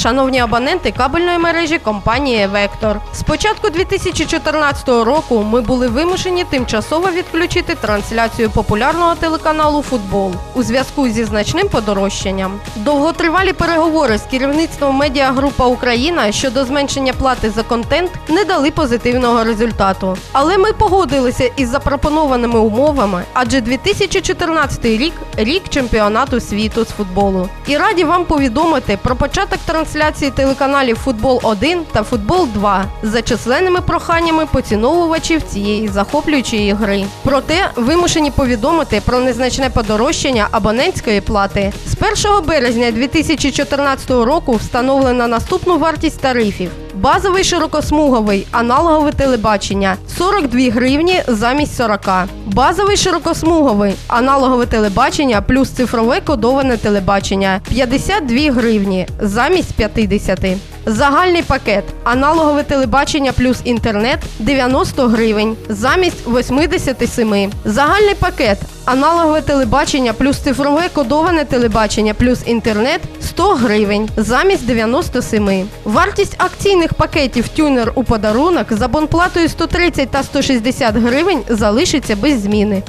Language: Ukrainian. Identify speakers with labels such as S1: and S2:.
S1: шановні абоненти кабельної мережі компанії Вектор. З початку 2014 року ми були вимушені тимчасово відключити трансляцію популярного телеканалу Футбол у зв'язку зі значним подорожчанням. Довготривалі переговори з керівництвом медіагрупа Україна щодо зменшення плати за контент не дали позитивного результату. Але ми погодилися із запропонованими умовами, адже 2014 рік рік чемпіонату світу з футболу. І раді вам повідомити про початок трансляції телеканалів Футбол 1 та Футбол 2 за численними проханнями поціновувачів цієї захоплюючої гри. Проте вимушені повідомити про незначне подорожчання абонентської плати. З 1 березня 2014 року встановлена наступну вартість тарифів. Базовий широкосмуговий аналогове телебачення 42 гривні замість 40. Базовий широкосмуговий аналогове телебачення плюс цифрове кодоване телебачення 52 гривні замість 50. Загальний пакет аналогове телебачення плюс інтернет 90 гривень замість 87. Загальний пакет аналогове телебачення плюс цифрове кодоване телебачення плюс інтернет 100 гривень замість 97. Вартість акційних пакетів тюнер у подарунок за бонплатою 130 та 160 гривень залишиться без зміни.